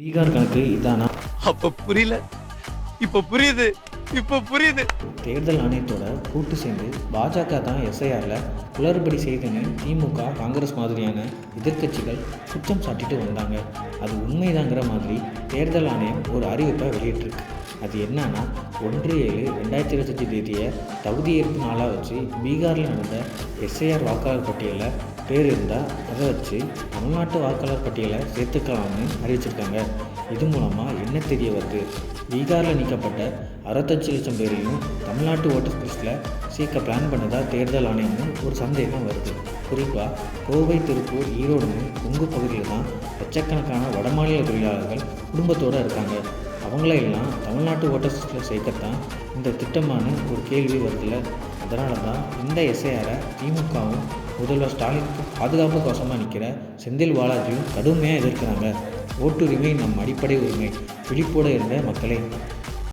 பீகார் கணக்கு இதானா? அப்ப புரியல. இப்ப புரியுது. இப்ப புரியுது. தேர்தல் ஆணையத்தோட கூட்டு சேர்ந்து பாஜக தான் எஸ்ஐஆரில் குளறுபடி செய்துன்னு திமுக காங்கிரஸ் மாதிரியான எதிர்க்கட்சிகள் குற்றம் சாட்டிட்டு வந்தாங்க. அது உண்மைதாங்கிற மாதிரி தேர்தல் ஆணையம் ஒரு அறிவிப்பை வெளியிட்டிருக்கு. அது என்னன்னா ஒன்று ஏழு ரெண்டாயிரத்தி இருபத்தஞ்சி தேதியை தகுதியேற்பு நாளாக வச்சு பீகாரில் நடந்த எஸ்ஐஆர் வாக்காளர் பட்டியலில் பேர் இருந்தால் வச்சு தமிழ்நாட்டு வாக்காளர் பட்டியலை சேர்த்துக்கலாம்னு அறிவிச்சிருக்காங்க. இது மூலமாக என்ன தெரிய வருது? பீகாரில் நீக்கப்பட்ட அறுபத்தஞ்சு லட்சம் பேரையும் தமிழ்நாட்டு ஓட்டர்ஸ் லிஸ்ட்டில் சேர்க்க பிளான் பண்ணதா தேர்தல் ஆணையம்னு ஒரு சந்தேகம் வருது. குறிப்பாக கோவை திருப்பூர் ஈரோடுன்னு உங்கு பகுதியில் தான் லட்சக்கணக்கான வடமாநில தொழிலாளர்கள் குடும்பத்தோடு இருக்காங்க. அவங்களையெல்லாம் தமிழ்நாட்டு ஓட்டர் லிஸ்ட்டில் சேர்க்கத்தான் இந்த திட்டமான ஒரு கேள்வி வருதுல அதனால தான் இந்த எஸ்ஐஆரை திமுகவும் முதல்வர் ஸ்டாலினுக்கு பாதுகாப்பு கோசமாக நிற்கிற செந்தில் பாலாஜியும் கடுமையாக எதிர்க்கிறாங்க. ஓட்டுரிமை நம் அடிப்படை உரிமை. விழிப்போடு இருந்த மக்களை.